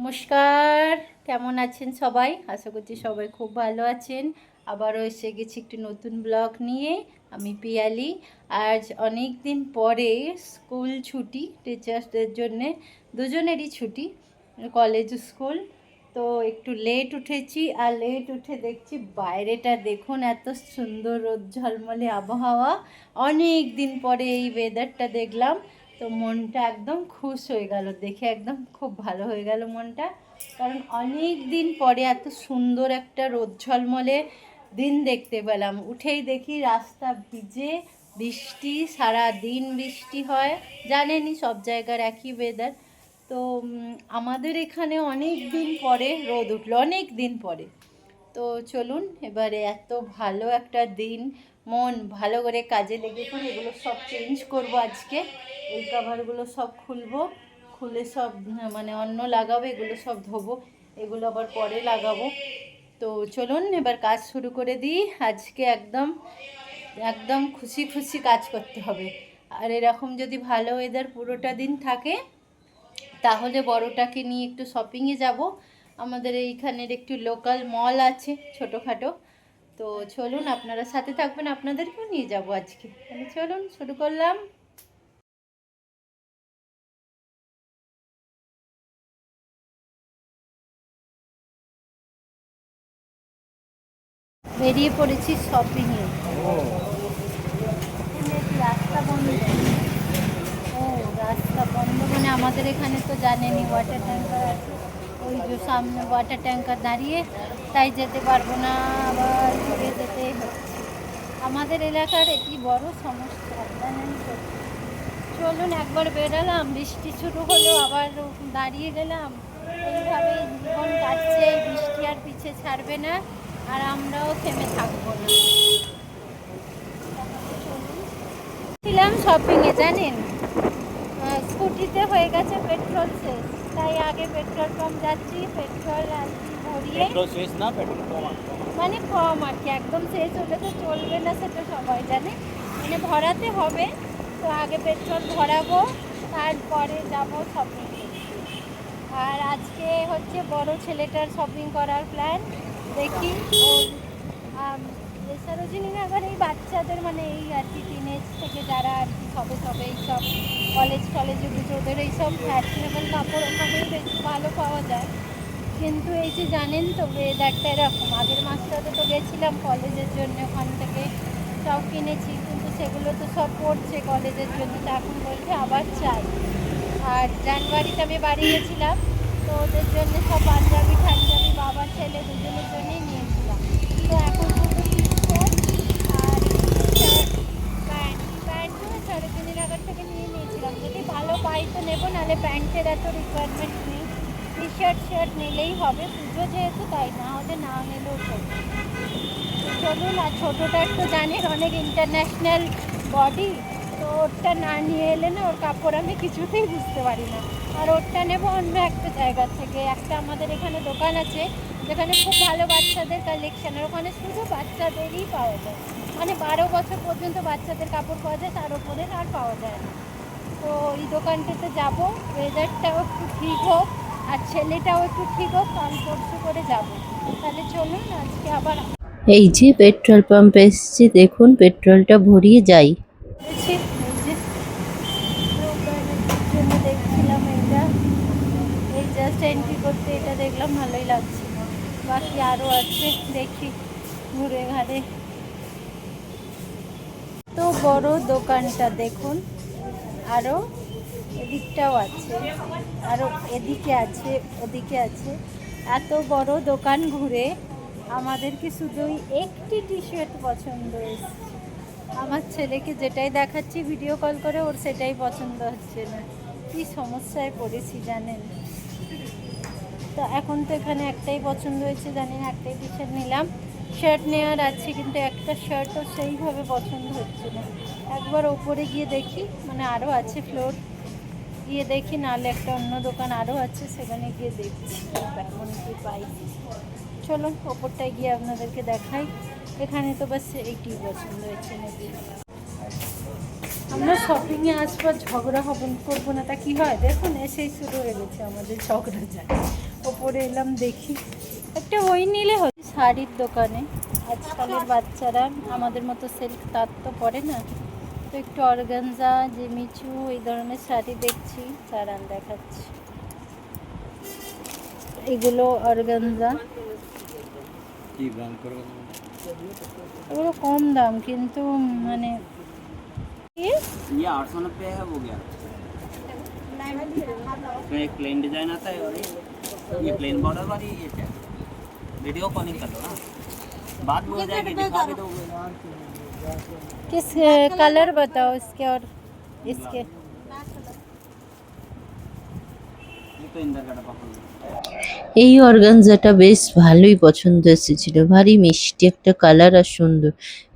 নমস্কার, কেমন আছেন সবাই? আশা করছি সবাই খুব ভালো আছেন। আবারও এসে গেছি একটি নতুন ব্লগ নিয়ে, আমি পিয়ালি। আজ অনেক দিন পরে স্কুল ছুটি, টিচার্সদের জন্যে, দুজনেরই ছুটি, কলেজ স্কুল। তো একটু লেট উঠেছি, আর লেট উঠে দেখছি বাইরেটা দেখুন, এত সুন্দর রোদ ঝলমলে আবহাওয়া। অনেক দিন পরে এই ওয়েদারটা দেখলাম। তো মনটা একদম খুশ হয়ে গেল, দেখে একদম খুব ভালো হয়ে গেল মনটা। কারণ অনেক দিন পরে এত সুন্দর একটা রোদ ঝলমলে দিন দেখতে পেলাম। উঠেই দেখি রাস্তা ভিজে বৃষ্টি, সারা দিন বৃষ্টি হয়। জানেনই সব জায়গার একই ওয়েদার তো আমাদের এখানে অনেক দিন পরে রোদ উঠল, অনেক দিন পরে। তো চলুন, এবারে এত ভালো একটা দিন, মন ভালো করে কাজে লেগে পড়ে, এগুলো সব চেঞ্জ করব আজকে। এই কাভারগুলো সব খুলবো, খুলে সব মানে অন্য লাগাবো, এগুলো সব ধোবো, এগুলো আবার পরে লাগাবো। তো চলুন, এবার কাজ শুরু করে দিই। আজকে একদম একদম খুশি খুশি কাজ করতে হবে। আর এরকম যদি ভালো ওয়েদার পুরোটা দিন থাকে, তাহলে বড়টাকে নিয়ে একটু শপিংয়ে যাব। আমাদের এইখানের একটি লোকাল মল আছে, ছোটোখাটো। তো চলুন আপনারা সাথে থাকবেন, আপনাদেরকেও নিয়ে যাব আজকে। তাহলে চলুন, শুরু করলাম। বেরিয়ে পড়েছি শপিংয়ে রাস্তা বন্ধ। ও, রাস্তা বন্ধ মানে আমাদের এখানে তো জানেনি ওয়াটার ট্যাঙ্কার আছে। ওই যে সামনে ওয়াটার ট্যাঙ্কার দাঁড়িয়ে তাই যেতে পারব না, আবার ঘুরে যেতে আমাদের এলাকার এটি বড় সমস্যা, জানেন চলুন একবার বেরালাম, বৃষ্টি শুরু হলো, আবার দাঁড়িয়ে গেলাম। এইভাবে জীবন কাটছে বৃষ্টি আর পিছে ছাড়বে না, আর আমরাও থেমে থাকব না। ছিলাম শপিংয়ে জানেন? স্কুটিতে হয়ে গেছে পেট্রোল শেষ। তাই আগে পেট্রোল পাম্প যাচ্ছি পেট্রোল ভরিয়ে। শেষ না? পেট্রোল মানে কম আর কি একদম শেষ হলে তো চলবে না সেটা সবাই জানে। মানে ভরাতে হবে তো আগে পেট্রোল ভরাবো তারপরে যাব শপিং আর আজকে হচ্ছে বড় ছেলেটার শপিং করার প্ল্যান দেখি। ওর সরোজিনীনগর এই বাচ্চাদের মানে এই আর কি টিনেজ থেকে যারা আর কি সবে সবে এইসব কলেজ টলেজে ওদের এইসব ফ্যাশনেবল কাপড় ওখানেই বেশি ভালো পাওয়া যায়। কিন্তু এই যে জানেন তো ওয়েদারটা এরকম। আগের মাসটাতে তো গেছিলাম কলেজের জন্য ওখান থেকে সব কিনেছি, কিন্তু সেগুলো তো সব পড়ছে কলেজের জন্য, তো এখন বলছে আবার চাই। আর জানুয়ারিতে আমি বাড়ি গেছিলাম, তো ওদের জন্য সব পাঞ্জাবি ঠাঞ্জাবি বাবা, ছেলে দুজনের জন্যই নিয়েছিলাম। তো এখন শুধু টি-শার্ট আর শার্ট প্যান্ট প্যান্টও সরোজিনীনগর থেকে নিয়ে নিয়েছিলাম। যদি ভালো পাই তো নেব, নাহলে প্যান্টের এত রিকোয়ারমেন্ট নেই। টি শার্ট শার্ট নিলেই হবে, পুজো যেহেতু তাই, না হলে না নিলেও চলবে। চলুন, আর ছোটোটা একটু জানেন অনেক ইন্টারন্যাশনাল বডি তো ওরটা না নিয়ে এলে না ওর কাপড় আমি কিছুতেই বুঝতে পারি না। আর ওরটা নেব অন্য একটা জায়গা থেকে। একটা আমাদের এখানে দোকান আছে, যেখানে খুব ভালো বাচ্চাদের কালেকশন আর ওখানে শুধু বাচ্চাদেরই পাওয়া যায়। মানে বারো বছর পর্যন্ত বাচ্চাদের কাপড় পাওয়া যায় তার উপরে আর পাওয়া যায় না। তো এই দোকানটাতে যাব ওয়েদারটাও একটু ঠিক হোক আর ছেলেটাও একটু ঠিক হোক কাল পরশু করে যাব। তাহলে চলুন আজকে আবার এই যে পেট্রোল পাম্প এসছে দেখুন পেট্রোলটা ভরিয়ে যাই। দেখছিলাম এই জাস্ট এন্ট্রি করতে এটা দেখলাম ভালোই লাগছে বাকি আরও আছে দেখি ঘুরে ঘাড়ে বড় দোকানটা দেখুন। আরও এদিকটাও আছে আরও এদিকে আছে, ওদিকে আছে। এত বড় দোকান ঘুরে আমাদেরকে শুধুই একটি টি শার্ট পছন্দ এসছে আমার ছেলেকে যেটাই দেখাচ্ছি ভিডিও কল করে ওর সেটাই পছন্দ হচ্ছে না। কী সমস্যায় পড়েছি জানেন? তো এখন তো এখানে একটাই পছন্দ হয়েছে জানেন একটাই টি শার্ট নিলাম। শার্ট নেওয়ার আছে, কিন্তু একটা শার্টও সেইভাবে পছন্দ হচ্ছে না। একবার ওপরে গিয়ে দেখি মানে আরও আছে ফ্লোর গিয়ে দেখি, নাহলে একটা অন্য দোকান আরও আছে, সেখানে গিয়ে দেখছি। কেমন কি পাই। চলো, ওপরটায় গিয়ে আপনাদেরকে দেখাই। এখানে তো বাস এইটি পছন্দ হয়েছে নাকি? আমরা শপিংয়ে আসবার ঝগড়া হব, করব না, তা কি হয়? দেখুন, এসেই শুরু হয়ে গেছে আমাদের ঝগড়া যায় ওপরে এলাম দেখি। একটা ওই নিলে হয় শাড়ির দোকানে আজকালের বাচ্চারা আমাদের মতো সিল্ক তার তো পরে না তো একটু অর্গানজা জিমিচু এই ধরনের শাড়ি দেখছি চারান দেখাচ্ছি এগুলো অর্গানজা কি ব্রান্ড করবে এগুলো কম দাম কিন্তু মানে কি? ये आठ सौ नब्बे है वो गया इसमें एक प्लेन डिजाइन आता है और एक ये प्लेन बॉर्डर वाली ये क्या वीडियो कॉलिंग कर लो ना। बात में हो जाएगी दिखा भी दोगे किस कलर बताओ इसके और इसके। ये तो इंदर का डब्बा खोल दो। এই অর্গানজাটা বেশ ভালোই পছন্দ এসেছিল ভারী, মিষ্টি একটা কালার আর সুন্দর।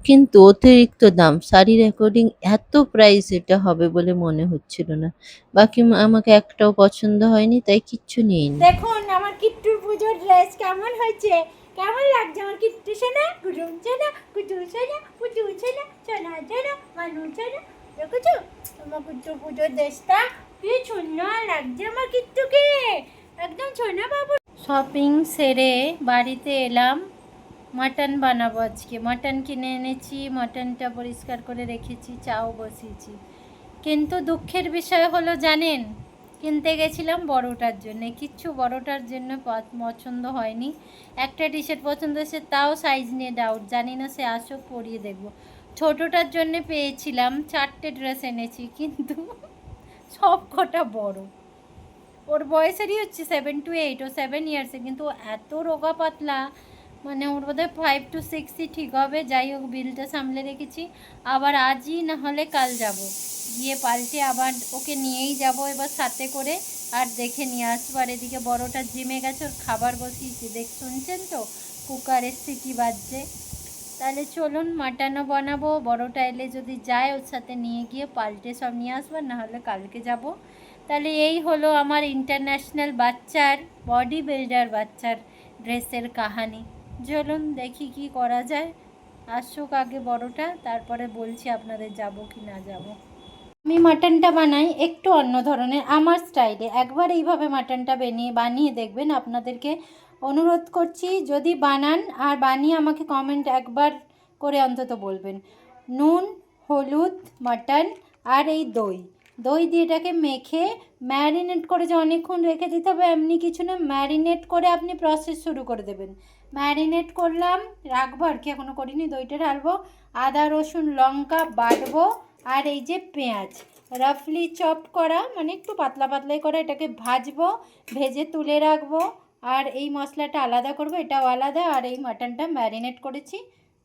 কিন্তু অতিরিক্ত দাম, শাড়ির অ্যাকর্ডিং এত প্রাইস এটা হবে বলে মনে হচ্ছিল না। বাকি আমাকে একটাও পছন্দ হয়নি, তাই কিচ্ছু নিইনি। দেখুন, আমার কিট্টুর পুজোর ড্রেস কেমন হয়েছে? কেমন লাগছে আমার কিট্টু সোনা? কুটুম সোনা কুটু সোনা পুটু সোনা সোনা সোনা, মানু সোনা। দেখেছ? আমার কুট্টু পুজোর ড্রেসটা কি সুন্দর লাগছে আমার কিট্টুকে। একদম সোনা বাবু? শপিং সেরে বাড়িতে এলাম। মাটন বানাবো আজকে। মাটন কিনে এনেছি মাটনটা পরিষ্কার করে রেখেছি, চাও বসিয়েছি। কিন্তু দুঃখের বিষয় হলো, জানেন, কিনতে গেছিলাম বড়টার জন্য। কিচ্ছু বড়টার জন্য পছন্দ হয়নি। একটা টি শার্ট পছন্দ হয়েছে, তাও সাইজ নিয়ে ডাউট জানি না সে আসো পরিয়ে দেখব। ছোটোটার জন্য পেয়েছিলাম, চারটে ড্রেস এনেছি, কিন্তু সব কটা বড়। ওর বয়সেরই হচ্ছে সেভেন টু এইট ও সেভেন ইয়ার্সে কিন্তু এত রোগা পাতলা। মানে ওর বোধহয় ফাইভ টু সিক্সই ঠিক হবে, যাই হোক, বিলটা সামলে রেখেছি। আবার আজই না হলে কাল যাব। গিয়ে পাল্টে আবার ওকে নিয়েই যাব এবার সাথে করে। আর দেখে নিয়ে আসব। আর এদিকে বড়টা জিমে গেছে, ওর খাবার বসিয়েছি। দেখ, শুনছেন তো? কুকারের সিটি বাজছে। তাহলে চলুন, মাটনও বানাবো। বড়টা এলে যদি যায়, ওর সাথে নিয়ে গিয়ে পাল্টে সব নিয়ে আসব। না হলে কালকে যাব। তাহলে এই হলো আমার ইন্টারন্যাশনাল বাচ্চার বডি বিল্ডার বাচ্চার ড্রেসের কাহানি। চলুন দেখি কি করা যায়। আসুক আগে বড়টা, তারপরে বলছি আপনাদের যাব কি না যাব। আমি মাটনটা বানাই একটু অন্য ধরনের, আমার স্টাইলে। একবার এইভাবে মাটনটা বানিয়ে বানিয়ে দেখবেন আপনাদেরকে অনুরোধ করছি, যদি বানান আর বানিয়ে আমাকে কমেন্ট একবার করে অন্তত বলবেন। নুন, হলুদ, মাটন আর এই দই। দই দিয়ে এটাকে মেখে ম্যারিনেট করে যে অনেকক্ষণ রেখে দিতে হবে, এমনি কিছু না, ম্যারিনেট করে আপনি প্রসেস শুরু করে দেবেন। ম্যারিনেট করলাম, রাখব আর কি এখনও করিনি, দইটা ঢালবো। আদা, রসুন, লঙ্কা বাটবো আর এই যে পেঁয়াজ রাফলি চপ করা মানে একটু পাতলা পাতলাই করা, এটাকে ভাজবো, ভেজে তুলে রাখব আর এই মশলাটা আলাদা করব, এটাও আলাদা আর এই মাটনটা ম্যারিনেট করেছি।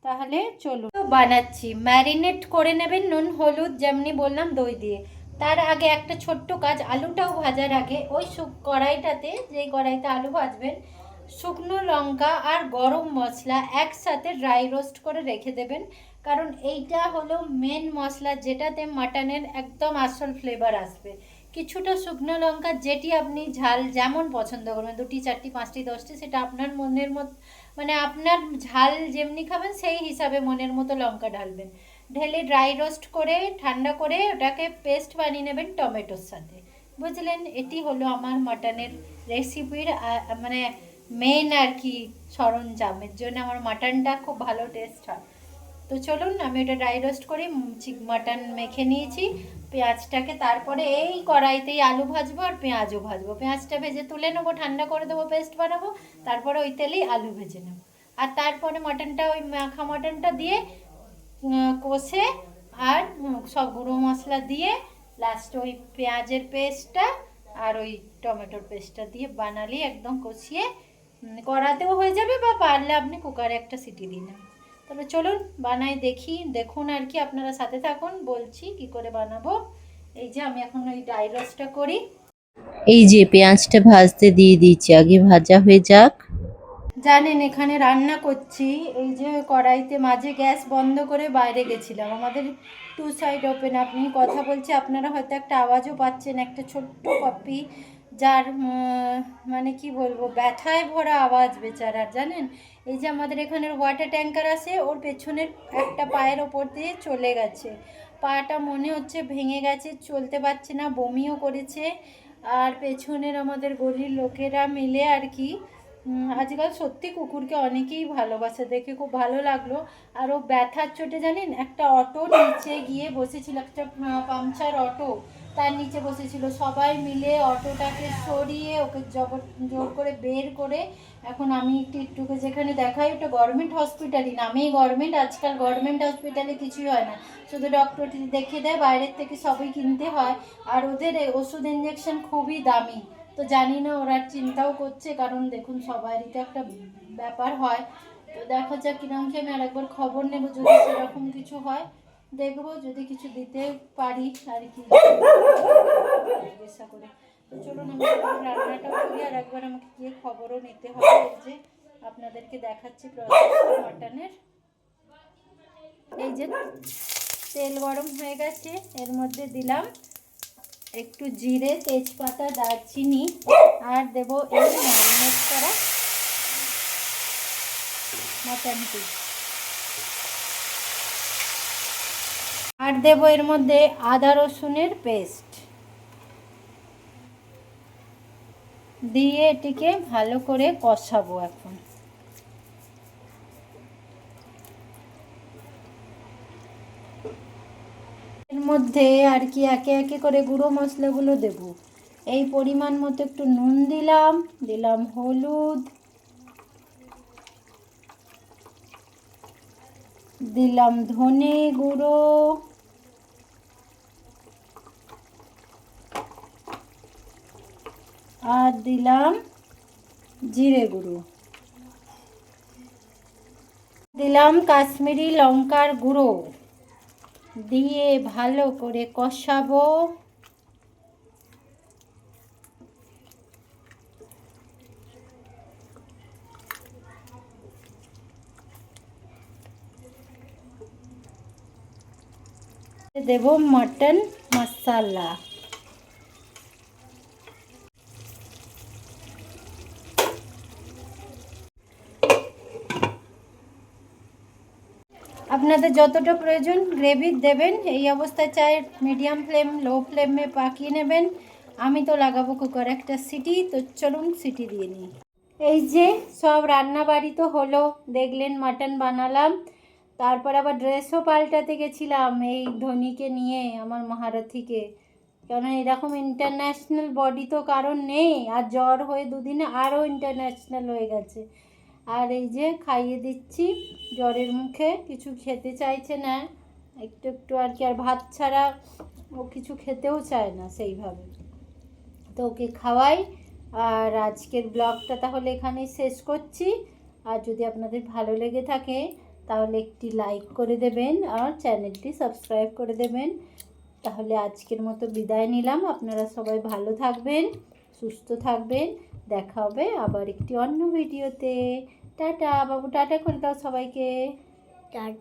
তাহলে চলুন। বানাচ্ছি, ম্যারিনেট করে নেবেন নুন, হলুদ, যেমনি বললাম দই দিয়ে। তার আগে একটা ছোট্ট কাজ, আলুটাও ভাজার আগে ওই কড়াইটাতে, যেই কড়াইতে আলু ভাজবেন, শুকনো লঙ্কা আর গরম মশলা একসাথে ড্রাই রোস্ট করে রেখে দেবেন। কারণ এইটা হলো মেন মশলা, যেটাতে মাটনের একদম আসল ফ্লেভার আসবে। কিছুটা শুকনো লঙ্কা, যেটি আপনি ঝাল যেমন পছন্দ করবেন, দুটি, চারটি, পাঁচটি, দশটি, সেটা আপনার মনের মতো মানে আপনার ঝাল যেমনি খাবেন, সেই হিসাবে মনের মতো লঙ্কা ঢালবেন। ঢেলে ড্রাই রোস্ট করে, ঠান্ডা করে ওটাকে পেস্ট বানিয়ে নেবেন টমেটোর সাথে। বুঝলেন? এটি হলো আমার মাটনের রেসিপির মানে মেন আর কি সরঞ্জামের জন্য আমার মাটনটা খুব ভালো টেস্ট হয়। তো চলুন, আমি ওটা ড্রাই রোস্ট করি মাটন মেখে নিয়েছি। পেঁয়াজটাকে তারপরে এই কড়াইতেই আলু ভাজবো আর পেঁয়াজও ভাজবো। পেঁয়াজটা ভেজে তুলে নেব, ঠান্ডা করে দেবো পেস্ট বানাবো। তারপরে ওই তেলেই আলু ভেজে নেব। আর তারপরে মাটনটা ওই মাখা মাটনটা দিয়ে কষে আর সব গুঁড়ো মশলা দিয়ে লাস্টে ওই পেঁয়াজের পেস্টটা আর ওই টমেটোর পেস্টটা দিয়ে বানালি, একদম কষিয়ে। কড়াতেও হয়ে যাবে বা পারলে আপনি কুকারে একটা সিটি দিন তবে চলুন, বানাই দেখি, দেখুন আর কি, আপনারা সাথে থাকুন, বলছি কি করে বানাবো। এই যে আমি এখন ওই ড্রাই রোস্টটা করি। এই যে পেঁয়াজটা ভাজতে দিয়ে দিয়েছি, আগে ভাজা হয়ে যাক। জানেন, এখানে রান্না করছি। এই যে কড়াইতে মাঝে গ্যাস বন্ধ করে বাইরে গেছিলাম। আমাদের টু সাইড ওপেন আপনি কথা বলছি, আপনারা হয়তো একটা আওয়াজও পাচ্ছেন, একটা ছোট্ট পাপ্পি যার মানে কি বলব, ব্যথায় ভরা আওয়াজ বেচারার, জানেন? এই যে আমাদের এখানের ওয়াটার ট্যাঙ্কার আছে, ওর পেছনের একটা পায়ের ওপর দিয়ে চলে গেছে। পাটা মনে হচ্ছে ভেঙে গেছে, চলতে পারছে না, বমিও করেছে। আর পেছনের আমাদের গলির লোকেরা মিলে আর কি আজকাল সত্যি কুকুরকে অনেকেই ভালোবাসে, দেখে খুব ভালো লাগল। আর ও ব্যথার চোটে জানেন, একটা অটো নিচে গিয়ে বসেছিল, একটা পাংচার অটো তার নিচে বসেছিল। সবাই মিলে অটোটাকে সরিয়ে ওকে জবর জোর করে বের করে এখন আমি একটু, একটুকে যেখানে দেখাই, ওটা গভর্নমেন্ট হসপিটালই, নামেই গভর্নমেন্ট, আজকাল গভর্নমেন্ট হসপিটালে কিছুই হয় না। শুধু ডক্টর দেখে দেয়, বাইরের থেকে সবই কিনতে হয়। আর ওদের ওষুধ ইঞ্জেকশন খুবই দামি। তো জানি না ওরা চিন্তাও করছে, কারণ দেখুন সবারই তো একটা ব্যাপার হয়। তো দেখা যাক কিরম কি আমি আরেকবার খবর নেব যদি সেরকম কিছু হয়। দেখব, যদি কিছু দিতে পারি আর কি। জিজ্ঞাসা করে তো চলুন, আমি রান্নাটা করি আর একবার আমাকে গিয়ে খবরও নিতে হবে। যে আপনাদেরকে দেখাচ্ছি মাটনের। এই যে তেল গরম হয়ে গেছে, এর মধ্যে দিলাম। একটু জিরে, তেজপাতা, দারচিনি আর দেবো এই ম্যারিনেট করা মাটনটি। আর দেবো এর মধ্যে আদা রসুনের পেস্ট। দিয়ে এটিকে ভালো করে কষাবো এখন এর মধ্যে আর কি একে একে করে গুঁড়ো মশলাগুলো দেব। এই পরিমাণ মতো একটু নুন দিলাম দিলাম হলুদ, দিলাম ধনে গুঁড়ো, আর দিলাম জিরে গুঁড়ো। দিলাম কাশ্মীরি লঙ্কার গুঁড়ো। দিয়ে ভালো করে কষাবো। দেব মটন মশলা। আপনাদের যতটা প্রয়োজন গ্রেভি দেবেন, এই অবস্থায় চাই মিডিয়াম ফ্লেম লো ফ্লেমে পাকিয়ে নেবেন। আমি তো লাগাবো কুকার একটা সিটি, তো চলুন সিটি দিয়ে নিই। এই যে সব রান্না বাড়ি তো হলো, দেখলেন মাটন বানালাম। তারপর আবার ড্রেসও পাল্টাতে গেছিলাম, এই ধোনিকে নিয়ে, আমার মহারথীকে। কারণ এরকম ইন্টারন্যাশনাল বডি তো কারণ নেই, আর জ্বর হয়ে দুদিনে আরও ইন্টারন্যাশনাল হয়ে গেছে। আর এই যে খাইয়ে দিচ্ছি, জ্বরের মুখে কিছু খেতে চাইছে না, একটু একটু আর কি, আর ভাত ছাড়া ও কিছু খেতেও চায় না সেইভাবে। তো ওকে খাওয়াই, আর আজকের ব্লগটা তাহলে এখানেই শেষ করছি। আর যদি আপনাদের ভালো লেগে থাকে, তাহলে একটি লাইক করে দেবেন আর চ্যানেলটি সাবস্ক্রাইব করে দেবেন। তাহলে আজকের মতো বিদায় নিলাম। আপনারা সবাই ভালো থাকবেন, সুস্থ থাকবেন। দেখা হবে আবার একটি অন্য ভিডিওতে। টাটা বাবু টাটা করে দাও সবাইকে। টাটা।